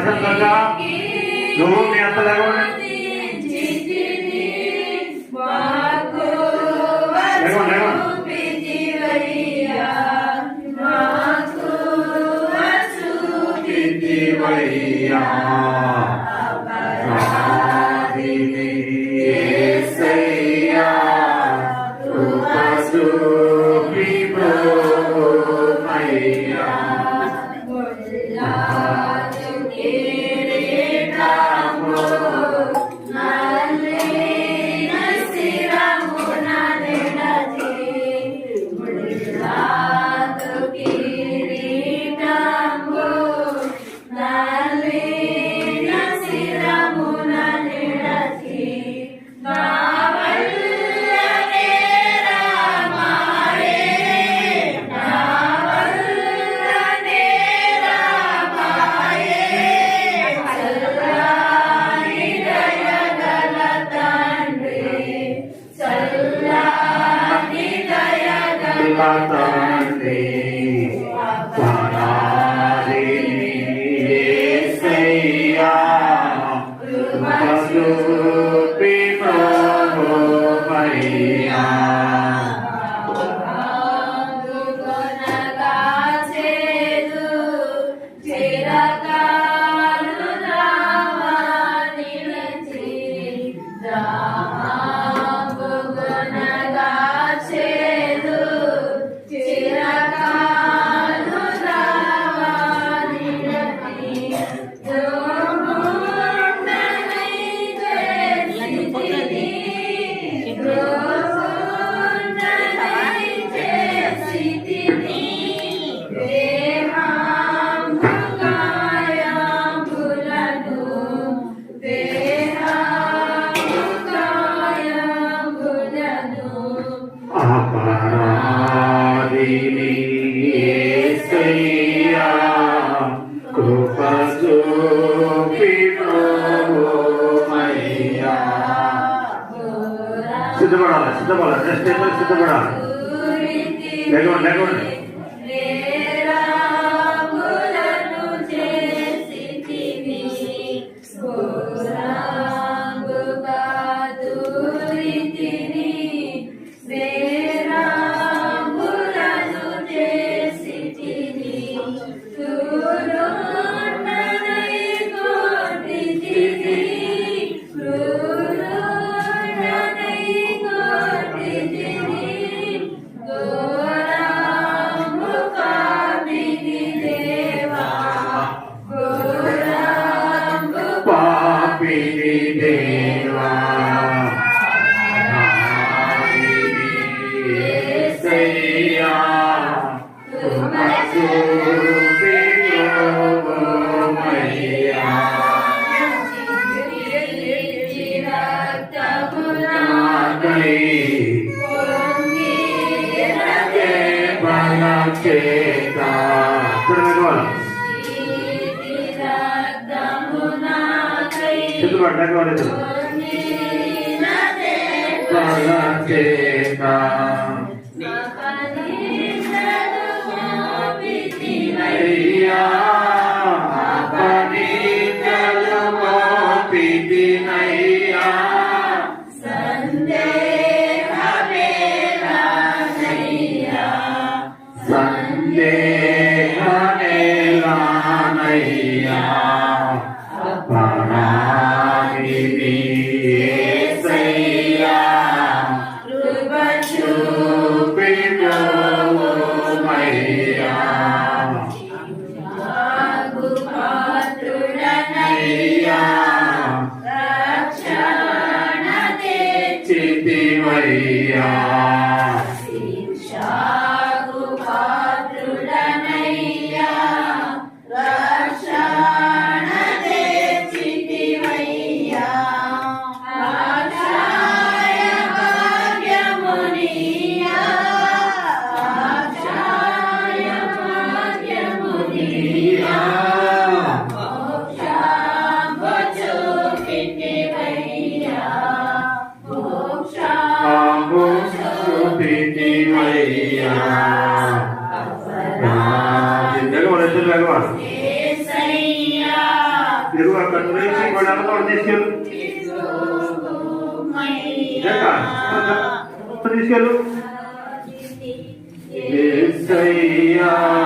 ప్రశాంతంగా నువ్వు మీ అంతలాగా ఉండండి Maria. అపరాధిని ఏసయ్యా కృప చూపినోమయ్యా సిద్ధపడాలి సిద్ధపడాలి నెక్స్ట్ టైం సిద్ధపడాలి లేకుండా లేకుండా gloria a Dios. Para. Yeah.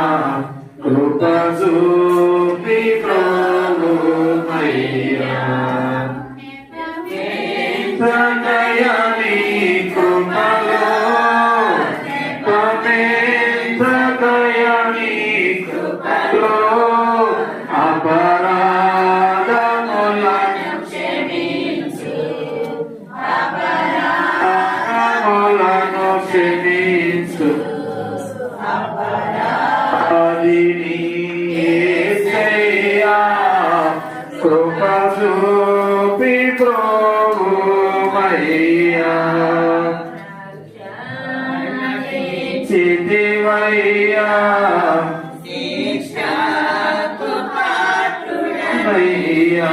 చితివయ్యా. అయ్యా.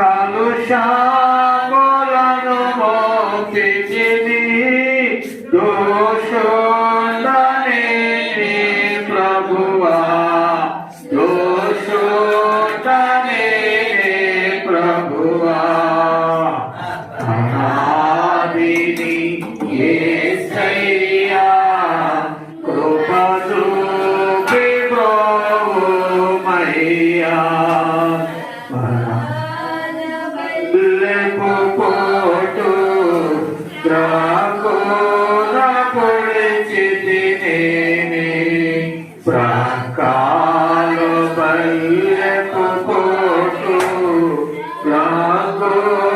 কালো শাহ Santo.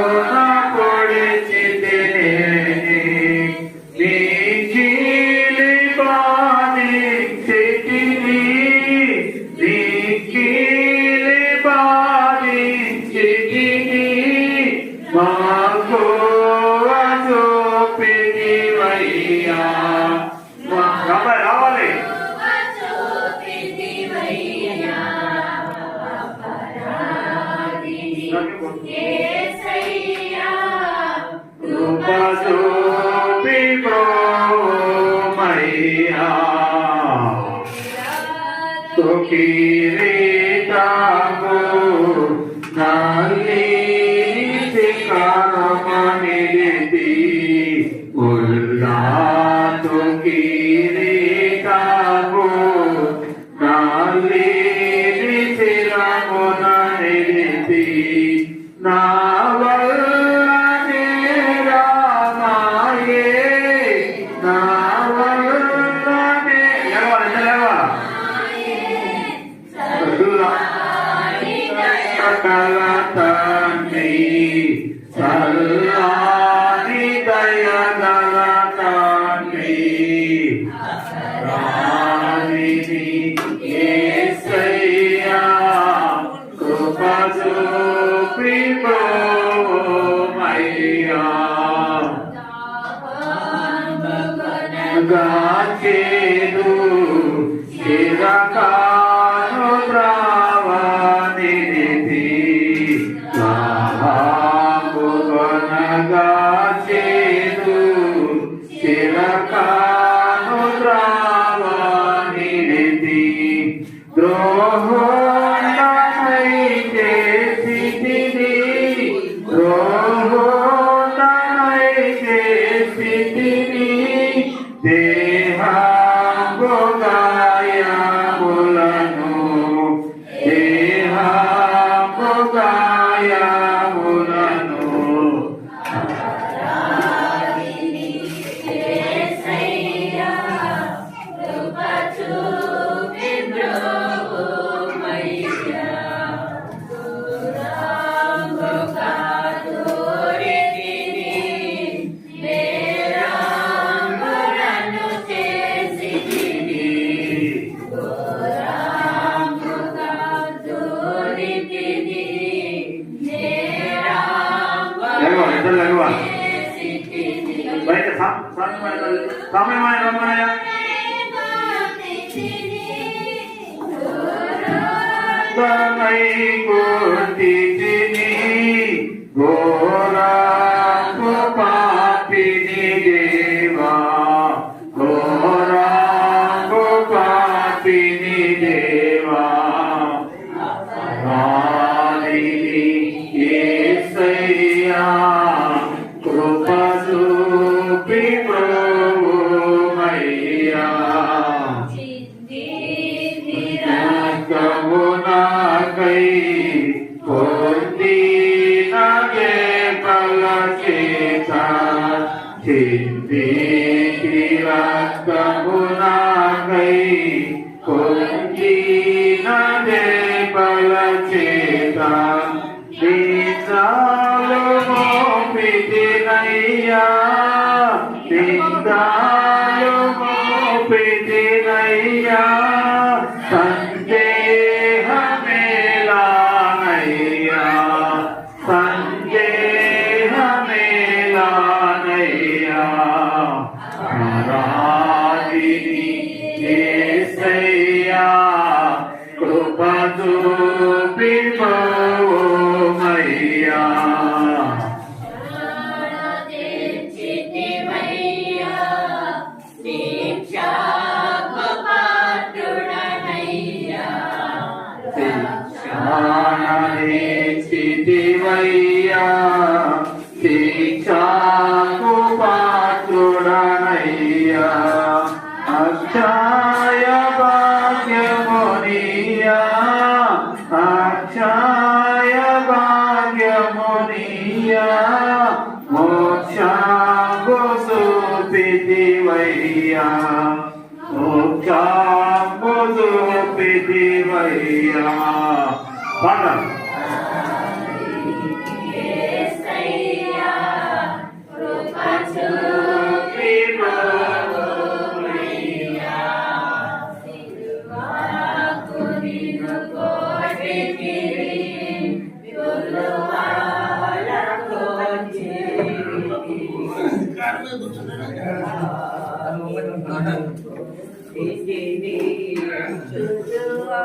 Maria, bendita.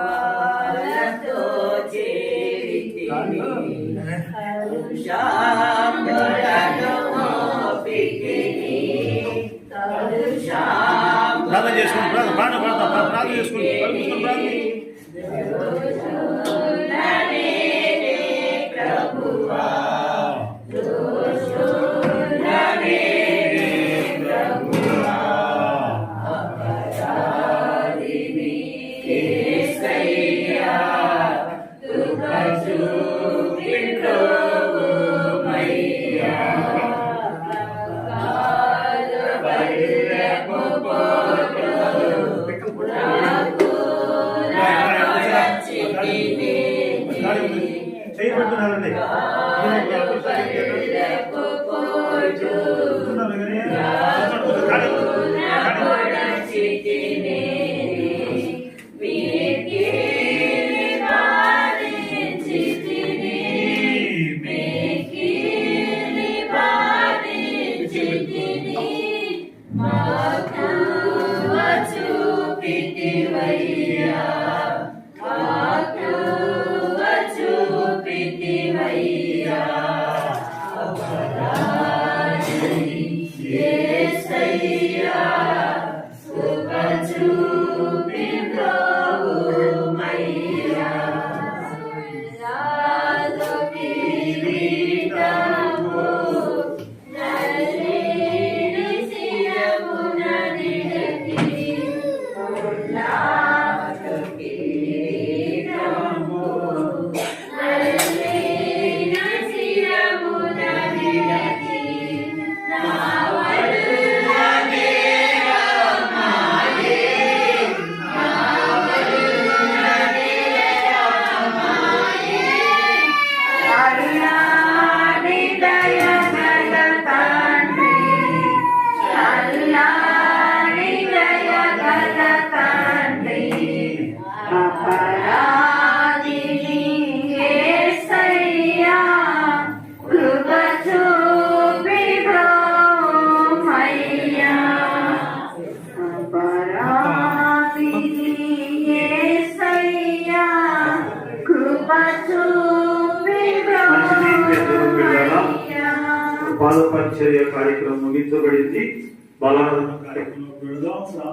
చుట్టువాలతో చేరితి హరుషాంబరలో పిగిని హరుషాంబరలో ప్రార్థన చేసుకోండి ప్రార్థన ప్రార్థన ప్రార్థన చేసుకోండి ప్రార్థన. ప్రార్థన ప్రభువా.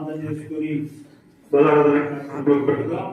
ప్రార్థన చేసుకుని బలారాధన కార్యక్రమం పెడదాం.